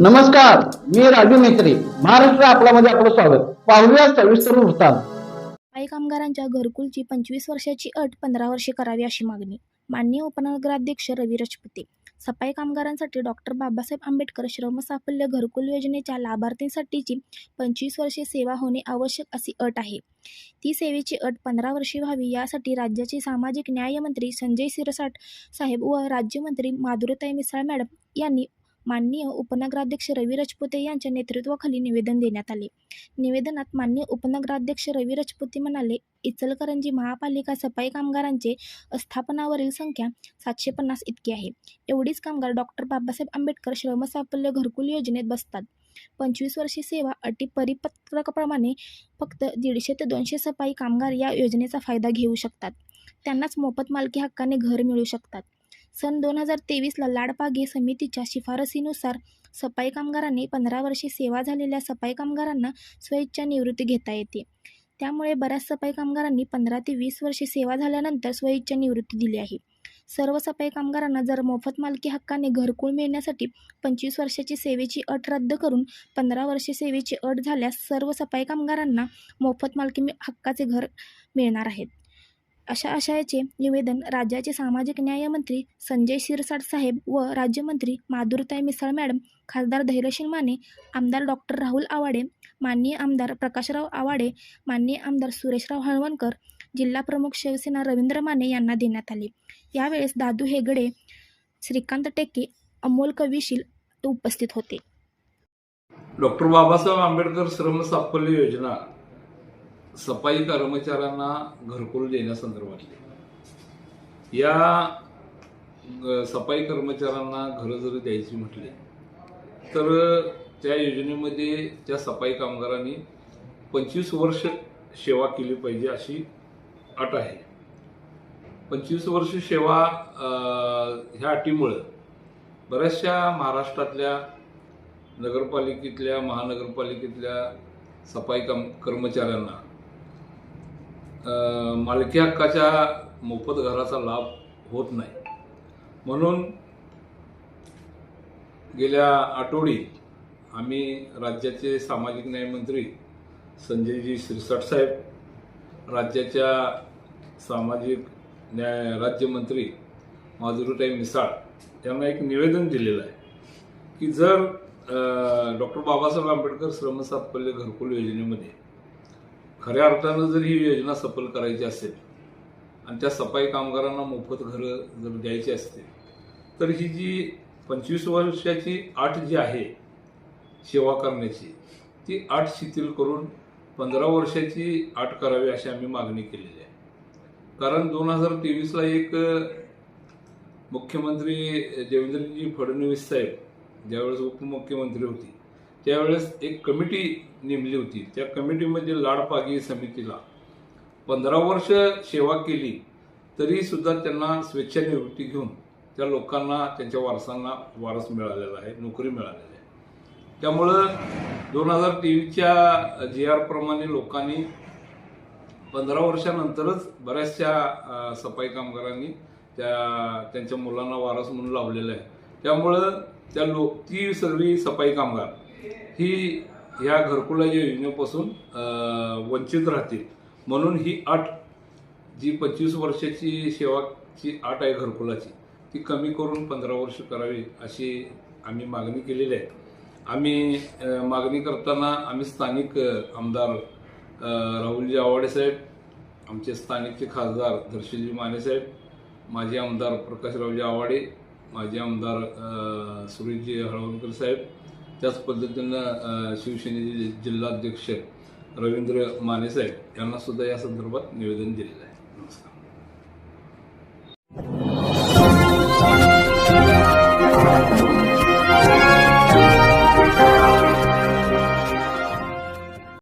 नमस्कार मी राजू मेत्री महाराष्ट्र आपल्यामध्ये आपलं स्वागत. पाहूया सविस्तर वृत्तांत. काही कामगारांच्या घरकुलची पंचवीस वर्षाची अट पंधरा वर्षे करावी अशी मागणी. माननीय उपनगराध्यक्ष रवी रजपुते. सफाई कामगारांसाठी डॉक्टर बाबासाहेब आंबेडकर श्रमसाफल्य घरकुल योजनेच्या लाभार्थींसाठीची पंचवीस वर्षे सेवा होणे आवश्यक अशी अट आहे. ती सेवेची अट पंधरा वर्षे व्हावी यासाठी राज्याचे सामाजिक न्यायमंत्री संजय सिरसाट साहेब व राज्यमंत्री माधुरीताई मिसाळ मॅडम यांनी माननीय उपनगराध्यक्ष रवी रजपुते यांच्या नेतृत्वाखाली निवेदन देण्यात आले. निवेदनात माननीय उपनगराध्यक्ष रवी रजपुते म्हणाले इचलकरंजी महापालिका सफाई कामगारांचे अस्थापनावरील संख्या सातशे पन्नास इतकी आहे. एवढीच कामगार डॉक्टर बाबासाहेब आंबेडकर श्रमसाफल्य घरकुल योजनेत बसतात. पंचवीस वर्षे सेवा अटी परिपत्रकाप्रमाणे फक्त दीडशे ते दोनशे सफाई कामगार या योजनेचा फायदा घेऊ शकतात. त्यांनाच मोफत मालकी हक्काने घर मिळू शकतात. सन दोन हजार तेवीसला लाडपागे समितीच्या शिफारसीनुसार सफाई कामगारांनी पंधरा वर्षे सेवा झालेल्या सफाई कामगारांना स्वेच्छा निवृत्ती घेता येते. त्यामुळे बऱ्याच सफाई कामगारांनी पंधरा ते वीस वर्षे सेवा झाल्यानंतर स्वइच्छा निवृत्ती दिली आहे. सर्व सफाई कामगारांना जर मोफत मालकी हक्काने घरकुल मिळण्यासाठी पंचवीस वर्षाची सेवेची अट रद्द करून पंधरा वर्षे सेवेची अट झाल्यास सर्व सफाई कामगारांना मोफत मालकी हक्काचे घर मिळणार आहेत. अशा आशयाचे निवेदन राज्याचे सामाजिक न्यायमंत्री संजय शिरसाट साहेब व राज्यमंत्री माधुरताई मिसाळ मॅडम खासदार धैर्यशील माने आमदार डॉक्टर राहुल आवाडे माननीय आमदार प्रकाशराव आवाडे माननीय आमदार सुरेशराव हळवणकर जिल्हा प्रमुख शिवसेना रवींद्र माने यांना देण्यात आले. यावेळेस दादू हेगडे श्रीकांत टेके अमोल कविशील उपस्थित होते. डॉक्टर बाबासाहेब आंबेडकर श्रम साफल्य योजना सफाई कर्मचाऱ्यांना घरकुल देण्यासंदर्भातले. या सफाई कर्मचाऱ्यांना घरं जर द्यायची म्हटले तर त्या योजनेमध्ये त्या सफाई कामगारांनी पंचवीस वर्ष सेवा केली पाहिजे अशी अट आहे. पंचवीस वर्ष सेवा ह्या अटीमुळं बऱ्याचशा महाराष्ट्रातल्या नगरपालिकेतल्या महानगरपालिकेतल्या सफाई काम कर्मचाऱ्यांना मालकी हक्काच्या मोफत घराचा लाभ होत नाही. म्हणून गेल्या आठवडी आम्ही राज्याचे सामाजिक न्यायमंत्री संजयजी शिरसाट साहेब राज्याच्या सामाजिक न्याय राज्यमंत्री माधुरीताई मिसाळ यांना एक निवेदन दिलेलं आहे की जर डॉक्टर बाबासाहेब आंबेडकर श्रमसाफल्य घरकुल योजनेमध्ये खऱ्या अर्थानं जर ही योजना सफल करायची असेल आणि त्या सफाई कामगारांना मोफत घरं जर द्यायची असतील तर ही जी पंचवीस वर्षाची आठ जी आहे सेवा करण्याची ती आठ शिथिल करून पंधरा वर्षाची आठ करावी अशी आम्ही मागणी केलेली आहे. कारण दोन हजार तेवीसला एक मुख्यमंत्री देवेंद्रजी फडणवीस साहेब ज्यावेळेस उपमुख्यमंत्री होती त्यावेळेस एक कमिटी नेमली होती. त्या कमिटीमध्ये लाडपागी समितीला पंधरा वर्ष सेवा केली तरी सुद्धा त्यांना स्वेच्छानिवृत्ती घेऊन त्या लोकांना त्यांच्या वारसांना वारस मिळालेला आहे नोकरी मिळालेली आहे. त्यामुळं दोन हजार तेवीसच्या जी आर प्रमाणे लोकांनी पंधरा वर्षानंतरच बऱ्याचशा सफाई कामगारांनी त्या त्यांच्या मुलांना वारस म्हणून लावलेलं आहे. त्यामुळं त्या लो ती सगळी सफाई कामगार ही ह्या घरकुलाच्या योजनेपासून वंचित राहतील. म्हणून ही अट जी पंचवीस वर्षाची सेवाची अट आहे घरकुलाची ती कमी करून पंधरा वर्ष करावी अशी आम्ही मागणी केलेली आहे. आम्ही मागणी करताना आम्ही स्थानिक आमदार राहुलजी आवाडे साहेब आमचे स्थानिकचे खासदार दर्शनजी माने साहेब माजी आमदार प्रकाशरावजी आवाडे माजी आमदार सुरेशजी हळवणकर साहेब त्याच पद्धतीनं शिवसेनेचे जिल्हाध्यक्ष रवींद्र मानेसाहेब यांना सुद्धा या संदर्भात निवेदन दिलेलं आहे.